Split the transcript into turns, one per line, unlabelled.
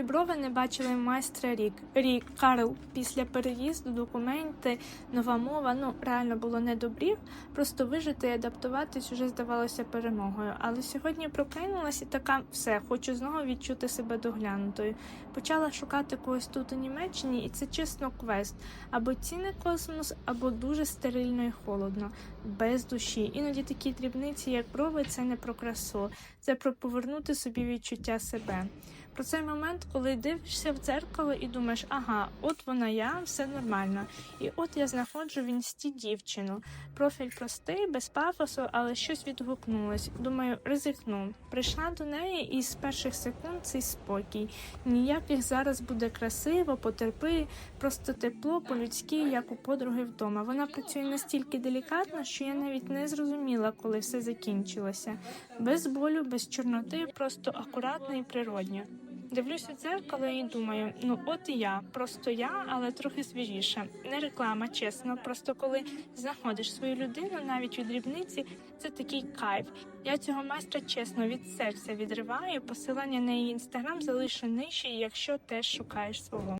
Мої брови не бачили майстра рік. Рік Карл після переїзду, документи, нова мова. Ну реально було не добрів. Просто вижити і адаптуватись уже здавалося перемогою. Але сьогодні прокинулася і така все, хочу знову відчути себе доглянутою. Почала шукати когось тут у Німеччині, і це чесно квест. Або цінний космос, або дуже стерильно і холодно, без душі. Іноді такі дрібниці, як брови, це не про красу, це про повернути собі відчуття себе. Про цей момент, коли дивишся в дзеркало і думаєш, ага, от вона я, все нормально. І от я знаходжу в інсті дівчину. Профіль простий, без пафосу, але щось відгукнулось. Думаю, ризикну. Прийшла до неї, і з перших секунд цей спокій. Ніяких зараз буде красиво, потерпи, просто тепло, по-людськи, як у подруги вдома. Вона працює настільки делікатно, що я навіть не зрозуміла, коли все закінчилося. Без болю, без чорноти, просто акуратно і природньо. Дивлюся дзеркало і думаю, ну от і я, просто я, але трохи свіжіша. Не реклама, чесно. Просто коли знаходиш свою людину, навіть у дрібниці, це такий кайф. Я цього майстра чесно від серця відриваю. Посилання на її інстаграм залишу нижче, якщо теж шукаєш свого.